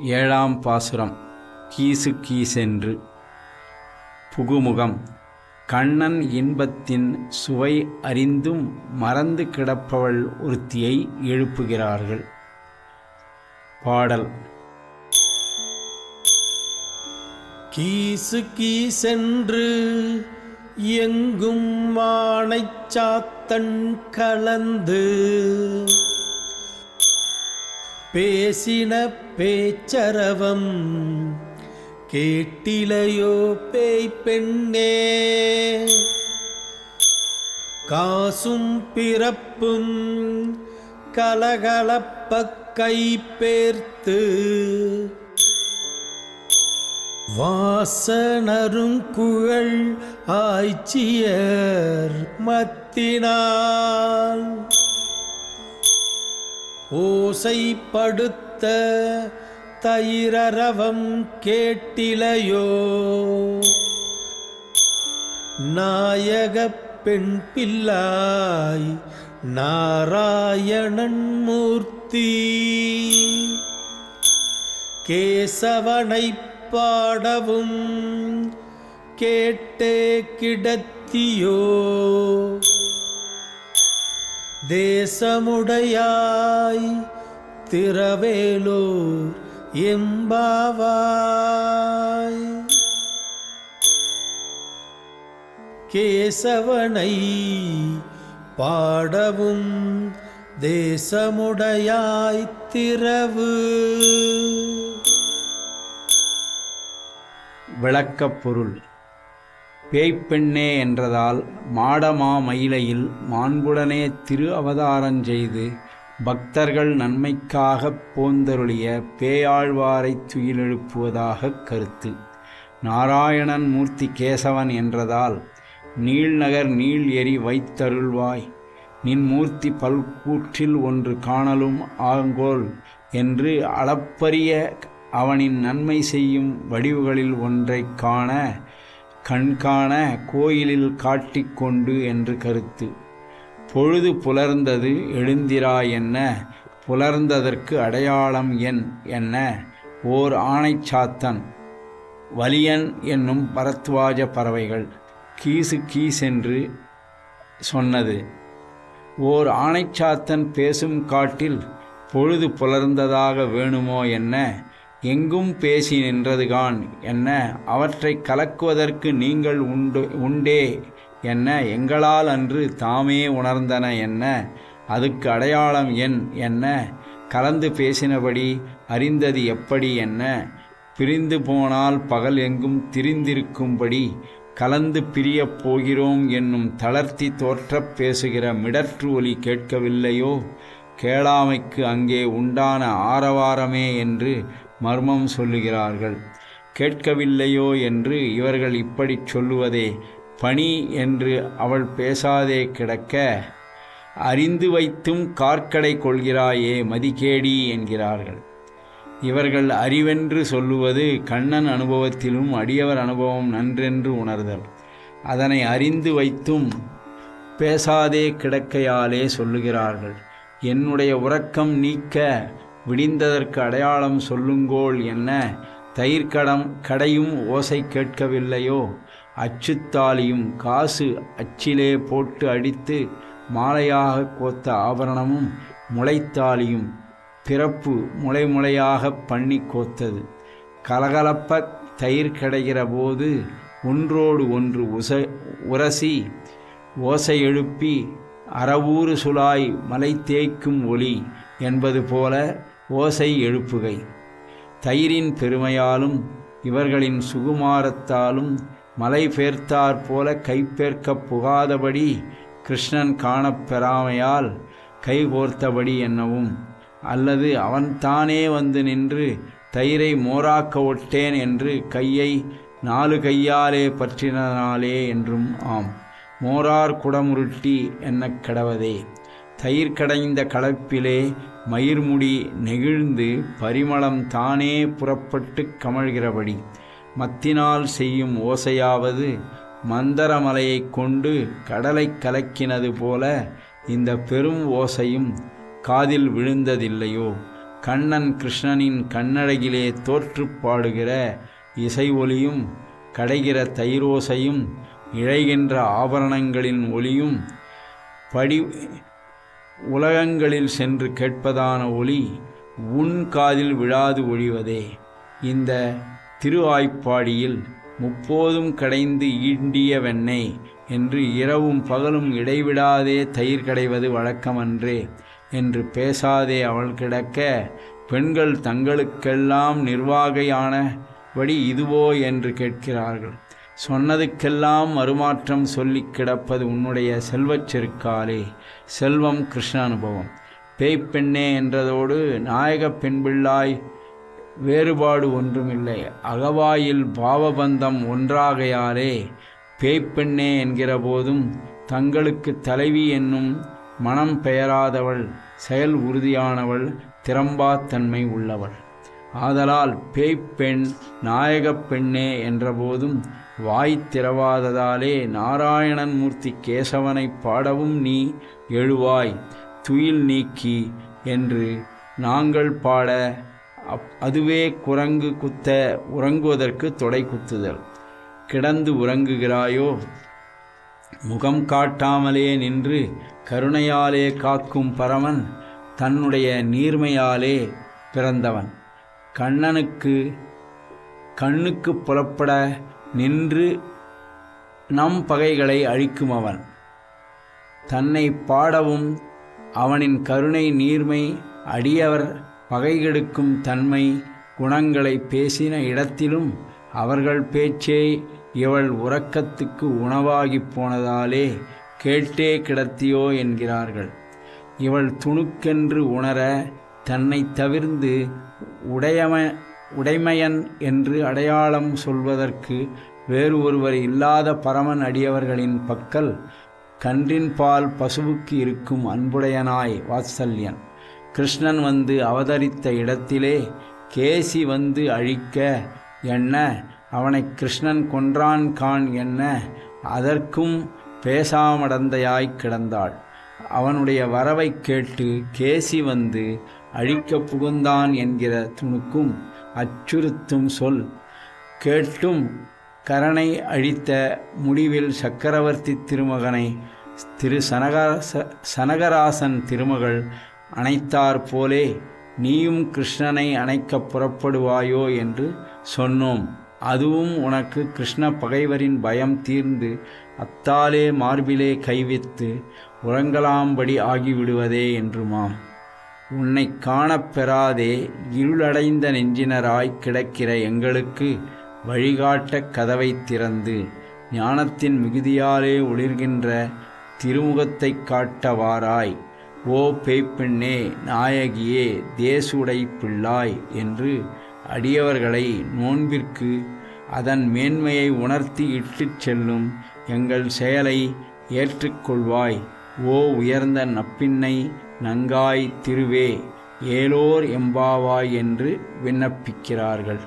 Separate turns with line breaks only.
ஏழாம் பாசுரம் கீசு கீசென்று. புகுமுகம் கண்ணன் இன்பத்தின் சுவை அறிந்தும் மறந்து கிடப்பவள் ஒருத்தியை எழுப்புகிறார்கள். பாடல்.
கீசு கீசென்று எங்கும் வானைச் சாத்தன் கலந்து பேசின பேச்சரவம் கேட்டிலையோ பேய் பெண்ணே காசும் பிறப்பும் கலகலப்ப கைப்பேர்த்து வாசனருங்குழல் ஆய்ச்சியர் மத்தினால். ஓசைப்படுத்த தயிரரவம் கேட்டிலையோ? நாயக பெண் பிள்ளாய் நாராயணன் மூர்த்தி. கேசவனை பாடவும் கேட்டே கிடத்தியோ? தேசமுடையாய் திரவேலூர் எம்பாவாய். கேசவனை பாடவும் தேசமுடையாய் திரவு
விளக்கப் பொருள் பேய்ப்பெண்ணே என்றதால் மாடமா மயிலையில் மாண்புடனே திரு அவதாரஞ்செய்து பக்தர்கள் நன்மைக்காகப் போந்தருளிய பேயாழ்வாரைத் துயிலெழுப்புவதாகக் கருத்து. நாராயணன் மூர்த்தி கேசவன் என்றதால் நீள்நகர் நீள் எரி வைத்தருள்வாய். நின் மூர்த்தி பல்கூற்றில் ஒன்று காணலும் ஆங்கோல் என்று அளப்பரிய அவனின் நன்மை செய்யும் வடிவுகளில் ஒன்றைக் காண கண்காண கோயிலில் காட்டிக்கொண்டு என்று கருத்து. பொழுது புலர்ந்தது எழுந்திரா என்ன? புலர்ந்ததற்கு அடையாளம் என் என்ன? ஓர் ஆணைச்சாத்தன். வலியன் என்னும் பரத்வாஜ பறவைகள். கீசு கீசென்று சொன்னது. ஓர் ஆணைச்சாத்தன் பேசும் காட்டில் பொழுது புலர்ந்ததாக வேணுமோ என்ன? எங்கும் பேசி நின்றதுகான் என்ன? அவற்றை கலக்குவதற்கு நீங்கள் உண்டு உண்டே என்ன? எங்களால் அன்று தாமே உணர்ந்தன என்ன? அதுக்கு அடையாளம் என் என்ன? கலந்து பேசினபடி அறிந்தது எப்படி என்ன? பிரிந்து போனால் பகல் எங்கும் திரிந்திருக்கும்படி கலந்து பிரியப் போகிறோம் என்னும் தளர்த்தி தோற்றப் பேசுகிற மிடற்று ஒலி கேட்கவில்லையோ? கேளாமைக்கு அங்கே உண்டான ஆரவாரமே என்று மர்மம் சொல்லுகிறார்கள். கேட்கவில்லையோ என்று இவர்கள் இப்படிச் சொல்லுவதே பணி என்று அவள் பேசாதே கிடக்க அறிந்து வைத்தும் கார்க்கடை கொள்கிறாயே மதிகேடி என்கிறார்கள். இவர்கள் அறிவென்று சொல்லுவது கண்ணன் அனுபவத்திலும் அடியவர் அனுபவம் நன்றென்று உணர்தல். அதனை அறிந்து வைத்தும் பேசாதே கிடக்கையாலே சொல்லுகிறார்கள். என்னுடைய உறக்கம் நீக்க விடிந்ததற்கு அடையாளம் சொல்லுங்கோள் என்ன? தயிர்கடம் கடையும் ஓசை கேட்கவில்லையோ? அச்சுத்தாலியும் காசு அச்சிலே போட்டு அடித்து மாலையாக கோத்த ஆபரணமும் முளைத்தாலியும் பிறப்பு முளை முளையாக பண்ணி கோத்தது. கலகலப்ப தயிர் கிடைக்கிற போது ஒன்றோடு ஒன்று உச உரசி ஓசை எழுப்பி அறவூறு சுழாய் மலை தேய்க்கும் ஒளி என்பது போல ஓசை எழுப்புகை. தயிரின் பெருமையாலும் இவர்களின் சுகுமாரத்தாலும் மலை பேர்த்தாற் போல கைப்பேர்க்கப் புகாதபடி கிருஷ்ணன் காணப்பெறாமையால் கைகோர்த்தபடி என்னவும் அல்லது அவன்தானே வந்து நின்று தயிரை மோராக்க ஒட்டேன் என்று கையை நாலு கையாலே பற்றினாலே என்றும் ஆம். மோரார் குடமுருட்டி என்னக் கடவதே. தயிர் கடைந்த களப்பிலே மயிர்முடி நெகிழ்ந்து பரிமளம் தானே புறப்பட்டு கமழ்கிறபடி. மத்தினால் செய்யும் ஓசையாவது மந்தரமலையைக் கொண்டு கடலை கலக்கினது போல இந்த பெரும் ஓசையும் காதில் விழுந்ததில்லையோ? கண்ணன் கிருஷ்ணனின் கண்ணழகிலே தோற்று பாடுகிற இசை ஒலியும் கடைகிற தயிரோசையும் இழைகின்ற ஆபரணங்களின் ஒலியும் படி உலகங்களில் சென்று கேட்பதான ஒளி உன் காதில் விழாது ஒழிவதே. இந்த திரு ஆய்ப்பாடியில் முப்போதும் கடைந்து ஈண்டியவெண்ணெய் என்று இரவும் பகலும் இடைவிடாதே தயிர் கடைவது வழக்கமன்றே என்று பேசாதே அவள் கிடக்க பெண்கள் தங்களுக்கெல்லாம் நிர்வாகையானபடி இதுவோ என்று கேட்கிறார்கள். சொன்னதுக்கெல்லாம் மறுமாற்றம் சொல்லி கிடப்பது உன்னுடைய செல்வச் செருக்காலே. செல்வம் கிருஷ்ண அனுபவம் பேய்ப்பெண்ணே என்றதோடு நாயகப் பெண்பிள்ளாய் வேறுபாடு ஒன்றுமில்லை. அகவாயில் பாவபந்தம் ஒன்றாகையாலே பேய்ப்பெண்ணே என்கிற போதும் தங்களுக்கு தலைவி என்னும் மனம் பெயராதவள் செயல் உறுதியானவள் திறம்பாத்தன்மை உள்ளவள். ஆதலால் பேய்ப்பெண் நாயகப் பெண்ணே என்றபோதும் வாய் திறவாததாலே நாராயணன் மூர்த்தி கேசவனை பாடவும் நீ எழுவாய் துயில் நீக்கி என்று நாங்கள் பாட அப் அதுவே குரங்கு குத்த உறங்குவதற்கு தொடை குத்துதல். கிடந்து உறங்குகிறாயோ? முகம் காட்டாமலே நின்று கருணையாலே காக்கும் பரமன் தன்னுடைய நீர்மையாலே பிறந்தவன். கண்ணனுக்கு கண்ணுக்கு புலப்பட நின்று நம் பகைகளை அழிக்கும் அவன். தன்னை பாடவும் அவனின் கருணை நீர்மை அடியவர் பகைகெடுக்கும் தன்மை குணங்களை பேசின இடத்திலும் அவர்கள் பேச்சே இவள் உறக்கத்துக்கு உணவாகிப் போனதாலே கேட்டே கிடத்தியோ என்கிறார்கள். இவள் துணுக்கென்று உணர தன்னை தவிர்ந்து உடையவன் உடைமையன் என்று அடையாளம் சொல்வதற்கு வேறு ஒருவர் இல்லாத பரமன் அடியவர்களின் பக்கல் கன்றின் பால் பசுவுக்கு இருக்கும் அன்புடையனாய் வாத்சல்யன். கிருஷ்ணன் வந்து அவதரித்த இடத்திலே கேசி வந்து அழிக்க என்ன? அவனை கிருஷ்ணன் கொன்றான் கான் என்ன? அதற்கும் பேசாமடந்தையாய் கிடந்தாள். அவனுடைய வரவை கேட்டு கேசி வந்து அழிக்கப் புகுந்தான் என்கிற துணுக்கும் அச்சுறுத்தும் சொல். கேட்டும் கரனை அழித்த முடிவில் சக்கரவர்த்தி திருமகனை திரு சனகராச சனகராசன் திருமகள் அணைத்தார் போலே நீயும் கிருஷ்ணனை அணைக்கப் புறப்படுவாயோ என்று சொன்னோம். அதுவும் உனக்கு கிருஷ்ண பகைவரின் பயம் தீர்ந்து அத்தாலே மார்பிலே கைவித்து உறங்கலாம்படி ஆகிவிடுவதே என்றுமாம். உன்னை காணப் பெறாதே இருளடைந்த நெஞ்சினராய் கிடக்கிற எங்களுக்கு வழிகாட்ட கதவை திறந்து ஞானத்தின் மிகுதியாலே ஒளிர்கின்ற திருமுகத்தைக் காட்டவாராய். ஓ பேய்ப்பெண்ணே நாயகியே தேசுடை பிள்ளாய் என்று அடியவர்களை நோன்பிற்கு அதன் மேன்மையை உணர்த்தி இட்டுச் செல்லும் எங்கள் செயலை ஏற்றுக்கொள்வாய். ஓ உயர்ந்த நப்பின்னை நங்காய் திருவே ஏலோர் எம்பாவாய் என்று விண்ணப்பிக்கிறார்கள்.